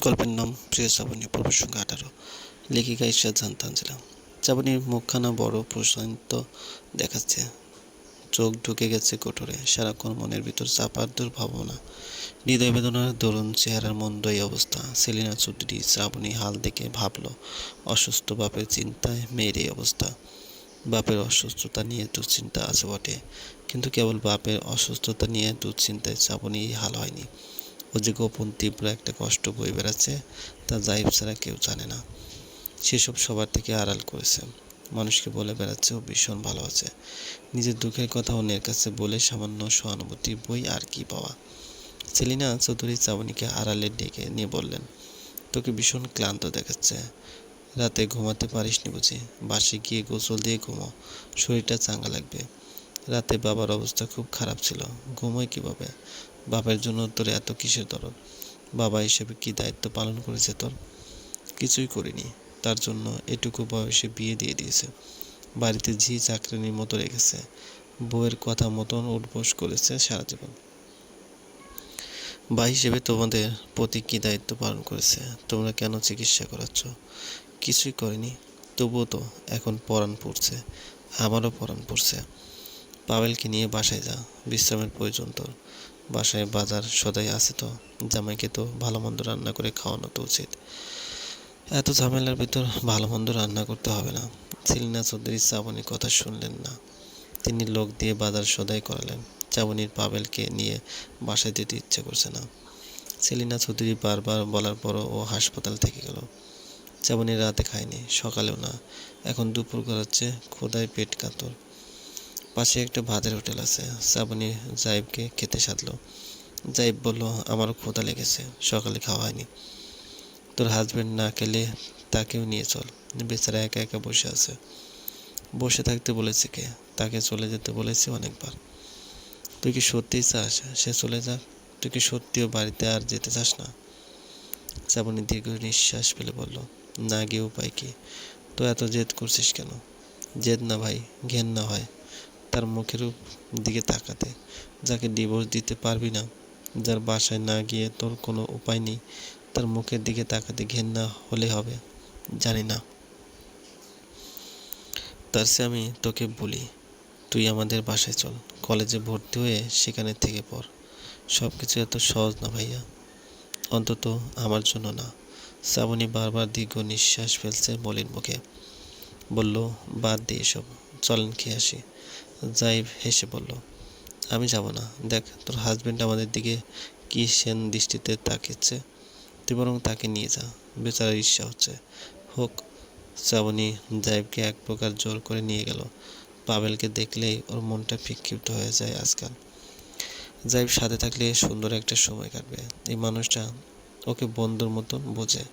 গল্পের নাম প্রিয় শ্রাবণী প্রসঙ্গ আঠারো। লেখিকা ঈশ্বর জান তানজিলা শ্রাবণীর মুখখানা বড় প্রশান্ত দেখাচ্ছে। চোখ ঢুকে গেছে কোঠরে। সারাক্ষণ মনের ভিতর চাপার দুর্ভাবনা। হৃদয় বেদনার দরুন চেহারার মন্দ এই অবস্থা। সেলিনা চৌধুরী শ্রাবণী হাল দেখে ভাবল, অসুস্থ বাপের চিন্তায় মেয়ের এই অবস্থা। বাপের অসুস্থতা নিয়ে দুশ্চিন্তা আছে বটে। কিন্তু কেবল বাপের অসুস্থতা নিয়ে দুশ্চিন্তায় শ্রাবণী হাল হয়নি। ও যে গোপন তীব্র একটা কষ্ট বয়ে বেড়াচ্ছে তা জাহিব ছাড়া কেউ জানে না। সেসব সবার থেকে আড়াল করেছে। মানুষকে বলে বেড়াচ্ছে, ও ভীষণ ভালো আছে। নিজের দুঃখের কথা অন্যের কাছে বলে সামান্য সহানুভূতি বই আর কি পাওয়া? সেলিনা চৌধুরী চাবনিকে আড়ালে ডেকে নিয়ে বললেন, তোকে ভীষণ ক্লান্ত দেখাচ্ছে। রাতে ঘুমাতে পারিসনি বুঝি? বাসে গিয়ে গোসল দিয়ে ঘুমো। শরীরটা চাঙ্গা লাগবে। রাতে বাবার অবস্থা খুব খারাপ ছিল। ঘুমোয় কীভাবে? বাবার জন্য তোর এত কিসের দরদ? বাবা হিসেবে কি দায়িত্ব পালন করেছে তোর? কিছুই করিনি। তার জন্য এটুকু বয়সে বিয়ে দিয়ে দিয়েছে। বাড়িতে ঝি চাকরানির মতো রেখেছে। বউয়ের কথা মতন উঠবোস করেছে সারা জীবন। বা হিসেবে তোমাদের প্রতি কী দায়িত্ব পালন করেছে? তোমরা কেন চিকিৎসা করাচ্ছ? কিছুই করেনি। তবুও তো এখন পরাণ পড়ছে। আমারও পরাণ পড়ছে। পাবেলকে নিয়ে বাসায় যা, বিশ্রামের প্রয়োজন তোর। বাসায় বাজার সদাই আছে তো, জামাইকে তো ভালো মন্দ রান্না করে খাওয়ানো তো উচিত। এত ঝামেলার ভিতর ভালো মন্দ রান্না করতে হবে না। সেলিনা চৌধুরী চাবনির কথা শুনলেন না। তিনি লোক দিয়ে বাজার সদাই করালেন। চাবনির পাবেলকে নিয়ে বাসায় যেতে ইচ্ছে করছে না। সেলিনা চৌধুরী বারবার বলার পরও ও হাসপাতাল থেকে গেল। চাবনি রাতে খায়নি, সকালেও না। এখন দুপুর করাচ্ছে খোদায় পেট কাতর। পাশে একটা ভাতের হোটেল আছে। শ্রাবণী জাইবকে খেতে সাধলো। জাইব বলল, আমারও ক্ষুধা লেগেছে, সকালে খাওয়া হয়নি। তোর হাজবেন্ড না খেলে তাকেও নিয়ে চল। বেচারা একা একা বসে আছে। বসে থাকতে বলেছে কে? তাকে চলে যেতে বলেছি অনেকবার। তুই কি সত্যিই চাস সে চলে যাক? তুই কি সত্যিও বাড়িতে আর যেতে চাস না? শ্রাবণী দীর্ঘ নিঃশ্বাস ফেলে বলল, না গিয়ে উপায় কি? তো এত জেদ করছিস কেন? জেদ না ভাই ঘেন না হয়। তার মুখের দিকে তাকাতে, যাকে ডিভোর্স দিতে পারবি না, যার বাসায় না গিয়ে তোর কোনো উপায় নেই, তার মুখের দিকে তাকাতে ঘেন্না হলে হবে, জানি না। তার সে আমি তোকে বলি, তুই আমাদের বাসায় চল, কলেজে ভর্তি হয়ে সেখানে থেকে পড়। সব কিছু এত সহজ না ভাইয়া। অন্তত আমার জন্য না। শ্রাবণী বারবার দীর্ঘ নিঃশ্বাস ফেলছে মলিন মুখে। বলল, বাদ দিয়ে এসব, চলেন খেয়ে আসি। জাইব হেসে বলল, আমি যাব না। দেখ, তোর হাজবেন্ড আমাদের দিকে কি সেন দৃষ্টিতে তাকিয়েছে। তুই বরং তাকে নিয়ে যা। বেচারার ঈর্ষা হচ্ছে। হোক, শ্রাবণী জাইবকে এক প্রকার জোর করে নিয়ে গেল। পাবেলকে দেখলেই ওর মনটা বিক্ষিপ্ত হয়ে যায় আজকাল। জাইব সাথে থাকলে সুন্দর একটা সময় কাটবে। এই মানুষটা ওকে বন্ধুর মতন বোঝে।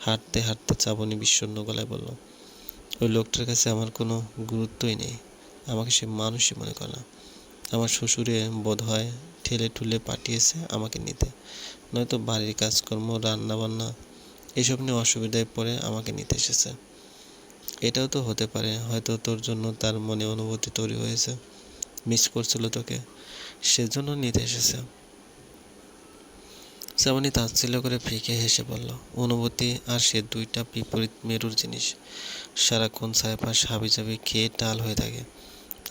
হাঁটতে হাঁটতে চাবনি বিষণ্ণ গলায় বলল, ওই লোকটার কাছে আমার কোনো গুরুত্বই নেই। আমাকে সে মানুষই মনে করে না। আমার শ্বশুরে বোধ হয় ঠেলে ঠুলে পাঠিয়েছে আমাকে নিতে। নয়তো বাড়ির কাজকর্ম রান্না বান্না এসব নিয়ে অসুবিধায় পড়ে আমাকে নিতে এসেছে। এটাও তো হতে পারে, হয়তো তোর জন্য তার মনে অনুভূতি তৈরি হয়েছে। মিস করছিল তোকে। সেজন্য নিতে এসেছে। শ্রাবণী তাচ্ছিল্য করে ফিকে হেসে বলল, অনুভূতি আর সে দুইটা বিপরীত মেরুর জিনিস। সারাক্ষণ সাইফাস হাবিজাবি খেয়ে টাল হয়ে থাকে।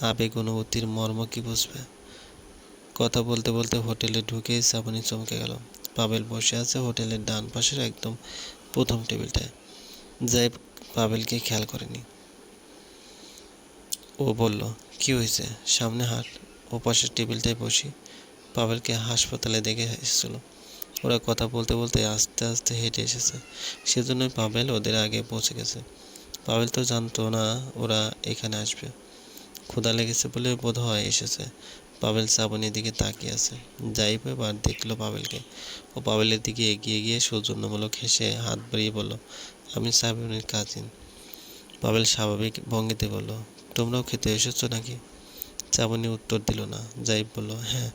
আবেগ, অনুভূতির মর্ম কি বুঝবে? কথা বলতে বলতে হোটেলে ঢুকে শ্রাবণী চমকে গেল। পাবেল বসে আছে হোটেলের ডান পাশের একদম প্রথম টেবিলটায়। যাই পাবেলকে খেয়াল করেনি। ও বলল, কি হয়েছে? সামনে হাট। ও পাশের টেবিলটায় বসি। পাবেলকে হাসপাতালে দেখে এসেছিল। ওরা কথা বলতে বলতে আস্তে আস্তে হেঁটে এসেছে। সেজন্যই পাবেল ওদের আগে পৌঁছে গেছে। পাবেল তো জানতো না ওরা এখানে আসবে। ক্ষুধা লেগেছে বলে বোধ হয় এসেছে। পাবেল শ্রাবণীর দিকে তাকিয়ে আছে। যাইব এবার, দেখল পাবেলকে ও পাবেলের দিকে এগিয়ে গিয়ে সৌজন্যমূলক হেসে হাত বাড়িয়ে বলল, আমি শ্রাবণীর কাজিন পাবেল স্বাভাবিক ভঙ্গিতে বলল, তোমরাও খেতে এসেছ নাকি? শ্রাবণী উত্তর দিল না। যাইব বলল হ্যাঁ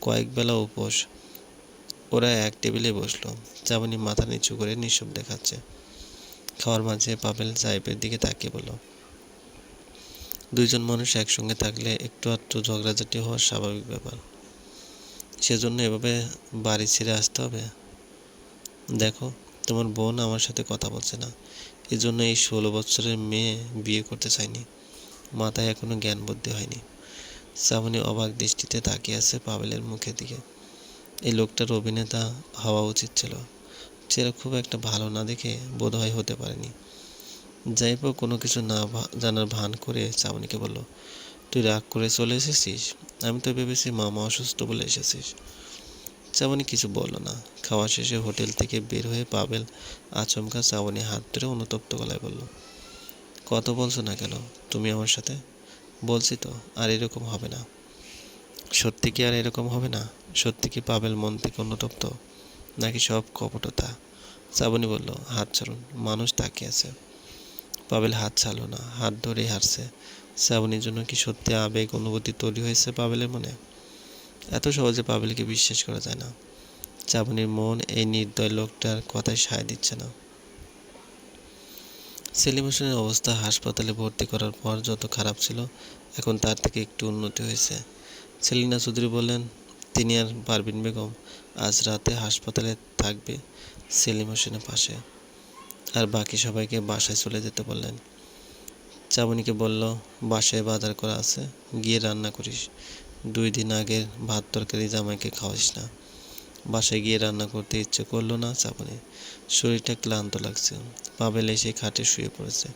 কয়েক বেলা উপোস। ওরা এক টেবিলে বসল। শ্রাবণী মাথা নিচু করে নিঃশব্দে দেখাচ্ছে খাওয়ার মাঝে পাবেল সাহেবের দিকে তাকিয়ে বলল দুইজন মানুষ একসঙ্গে থাকলে একটু আধটু ঝগড়াঝাটি হওয়ার স্বাভাবিক ব্যাপার। সেজন্য এভাবে বাড়ি ছেড়ে আসতে হবে। দেখো, তোমার বোন আমার সাথে কথা বলছে না। এজন্য এই ষোলো বছরের মেয়ে বিয়ে করতে চায়নি মাথায় এখনও জ্ঞান বুদ্ধি হয়নি। শ্রাবণী অবাক দৃষ্টিতে তাকিয়ে আছে পাবেলের মুখের দিকে। এই লোকটার অভিনেতা হওয়া উচিত ছিল। চেহারা খুব একটা ভালো না দেখে বোধহয় হতে পারেনি। যাইপো কোনো কিছু না জানার ভান করে শ্রাবণীকে বলল, তুই রাগ করে চলে এসেছিস? আমি তো ভেবেছি মামা অসুস্থ বলে এসেছিস। শ্রাবণী কিছু বলল না। খাওয়া শেষে হোটেল থেকে বের হয়ে পাবেল আচমকা শ্রাবণী হাত ধরে অনুতপ্ত গলায় বলল, কত বলছো না কেন? তুমি আমার সাথে? বলছি তো, আর এরকম হবে না। সত্যি কি আর এরকম হবে না? সত্যি কি পাবেল মন থেকে অনুতপ্ত? নাকি সব কপটতা? শ্রাবণী বলল, হাত ছাড়ুন, মানুষ তাকিয়ে আছে। পাবেল হাত ছাড়লো না, হাত ধরেই হারছে। শ্রাবণীর জন্য কি সত্যি আবেগ অনুভূতি তৈরি হয়েছে পাবেলের মনে? এত সহজে পাবেলকে বিশ্বাস করা যায় না। শ্রাবণীর মন এই নির্দয় লোকটার কথায় সায় দিচ্ছে না। সেলিম হোসেনের অবস্থা হাসপাতালে ভর্তি করার পর যত খারাপ ছিল, এখন তার থেকে একটু উন্নতি হয়েছে। সেলিনা চৌধুরী বললেন, তিনি আর পারভিন বেগম, আজ রাতে হাসপাতালে থাকবে সেলিম হোসেনের পাশে। আর বাকি সবাইকে বাসায় চলে যেতে বললেন। চাবনিকে বলল, বাসায় বাজার করা আছে, গিয়ে রান্না করিস। দুই দিন আগের ভাত তরকারি জামাইকে খাওয়াস না। বাসায় গিয়ে রান্না করতে ইচ্ছে করল না চাবনি শরীরটা ক্লান্ত লাগছে। পাবেল এসে খাটে শুয়ে পড়েছে।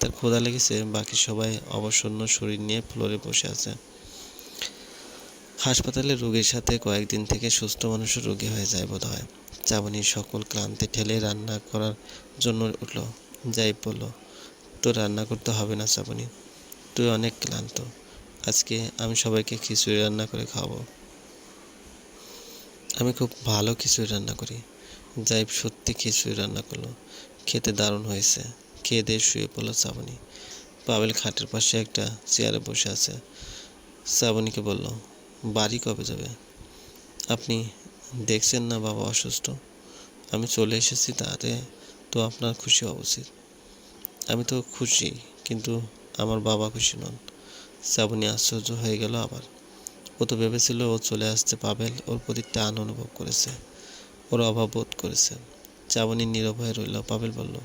তার ক্ষুধা লেগেছে, বাকি সবাই অবসন্ন শরীর নিয়ে ফ্লোরে বসে আছে। হাসপাতালে রোগীর সাথে কয়েকদিন থেকে সুস্থ মানুষের রোগী হয়ে যায় বোধ হয় চাবনি সকল ক্লান্তি ঠেলে রান্না করার জন্য উঠল। যাই বলল তো রান্না করতে হবে না চাবনি তুই অনেক ক্লান্ত। আজকে আমি সবাইকে খিচুড়ি রান্না করে খাওয়াবো। আমি খুব ভালো খিচুড়ি রান্না করি। জাইব সত্যি খিচুড়ি রান্না করল। খেতে দারুণ হয়েছে। খেয়ে দিয়ে শুয়ে পড়ল চাবনি পাবেল খাটের পাশে একটা চেয়ারে বসে আছে। শ্রাবণীকে বলল, বাড়ি কবে যাবে? আপনি দেখছেন না বাবা অসুস্থ। আমি চলে এসেছি তাতে তো আপনার খুশি হওয়া উচিত। আমি তো খুশি, কিন্তু আমার বাবা খুশি নন। শ্রাবণী আশ্চর্য হয়ে গেল আবার। ও তো ভেবেছিল ও চলে আসতে পাবেল, ওর প্রতি টান অনুভব করেছে। ওর অভাব বোধ করেছে। চাবনি নীরব হয়ে রইল। পাবেল বলল,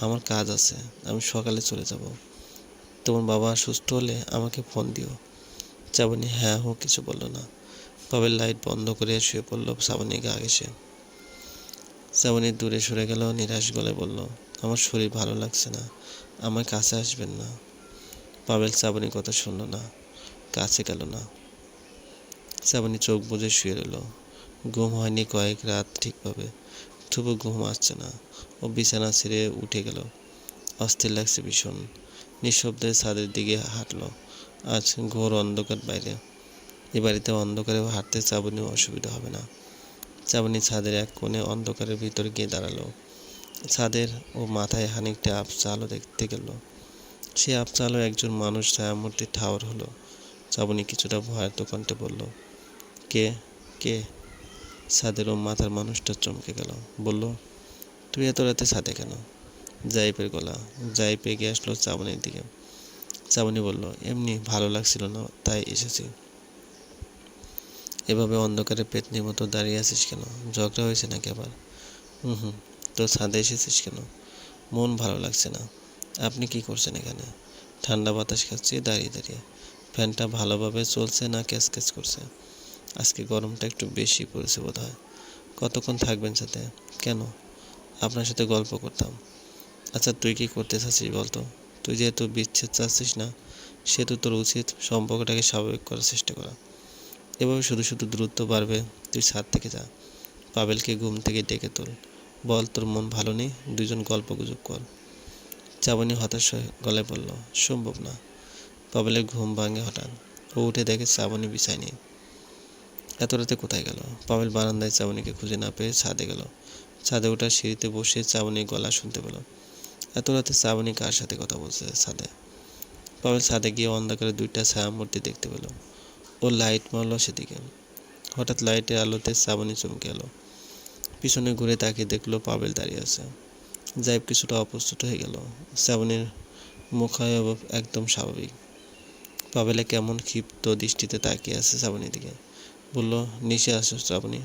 আমার কাজ আছে, আমি সকালে চলে যাব। তোমার বাবা সুস্থ হলে আমাকে ফোন দিও। চাবনি হ্যাঁ হো কিছু বলল না। পাবেল লাইট বন্ধ করে শুয়ে পড়ল শ্রাবণী গা ঘেসে শ্রাবণী দূরে সরে গেল, নিরাশ গলায় বলল, আমার শরীর ভালো লাগছে না, আমার কাছে আসবেন না। পাবেল শ্রাবণীর কথা শুনল না, কাছে গেল না। শ্রাবণী চোখ বুজে শুয়ে রইল, ঘুম হয়নি কয়েক রাত ঠিকভাবে, তবু ঘুম আসছে না, ও বিছানা ছেড়ে উঠে গেল, অস্থির লাগছে ভীষণ, নিঃশব্দে ছাদের দিকে হাঁটলো, আজ ঘোর অন্ধকার বাইরে। এ বাড়িতে অন্ধকারে হাঁটতে চাবনি অসুবিধা হবে না। চাবনি ছাদের এক কোণে অন্ধকারের ভিতর গিয়ে দাঁড়াল। ছাদের ও মাথায় খানিকটা আবছা আলো দেখতে গেল। সে আবছা আলো একজন মানুষ ছায়ামূর্তি ঠাওর হলো। চাবনি কিছুটা ভয়ার্ত কণ্ঠে বলল, কে? কে? ছাদের ও মাথার মানুষটা চমকে গেল। বলল তুই এত রাতে ছাদে কেন? জাইপের গলা। জাইপ এগিয়ে আসলো চাবনির দিকে। চাবনি বলল, এমনি ভালো লাগছিল না, তাই এসেছি। এভাবে অন্ধকারে পেতনির মতো দাঁড়িয়ে আছিস কেন? ঝগড়া হয়েছে নাকি আবার? হুম হুম। তো ছাদে এসেছিস কেন? মন ভালো লাগছে না। আপনি কি করছেন এখানে? ঠান্ডা বাতাস খাচ্ছি, দাঁড়িয়ে দাঁড়িয়ে। ফ্যানটা ভালোভাবে চলছে না ক্যাচ ক্যাচ করছে? আজকে গরমটা একটু বেশি পড়েছে বোধ হয় কতক্ষণ থাকবেন সাথে? কেন? আপনার সাথে গল্প করতাম। আচ্ছা তুই কি করতে চাচ্ছিস বলতো? তুই যেহেতু বিচ্ছেদ চাচ্ছিস না, সেহেতু তোর উচিত সম্পর্কটাকে স্বাভাবিক করার চেষ্টা করা। এভাবে শুধু শুধু দূরত্ব বাড়বে। তুই ছাদ থেকে যা। পাবেলকে ঘুম থেকে ডেকে তোল। বল, তোর মন ভালো নেই? দুজন গল্প গুজব কর। চাবনি হতাশ হয়ে গলায় বলল, সম্ভব না। পাবেলের ঘুম ভাঙে হঠাৎ। ও উঠে দেখে চাবনি বিছায় নেই। এত রাতে কোথায় গেল? পাবেল বারান্দায় চাবনিকে খুঁজে না পেয়ে ছাদে গেল। ছাদে ওঠার সিঁড়িতে বসে চাবনির গলা শুনতে পেল। এত রাতে চাবনি কার সাথে কথা বলছে ছাদে? পাবেল ছাদে গিয়ে অন্ধকারে দুইটা ছায়া মূর্তি দেখতে পেল। ও লাইট মারল সেদিকে। হঠাৎ লাইটের আলোতে শ্রাবণী চমকে এলো। পিছনে ঘুরে তাকিয়ে দেখল পাবেল দাঁড়িয়ে আছে। জাইব কিছুটা অপ্রস্তুত হয়ে গেল। শ্রাবণীর মুখায়ব একদম স্বাভাবিক। পাবেলে কেমন ক্ষিপ্ত দৃষ্টিতে তাকিয়ে আছে শ্রাবণীর দিকে। বলল, নিচে আসো শ্রাবণী।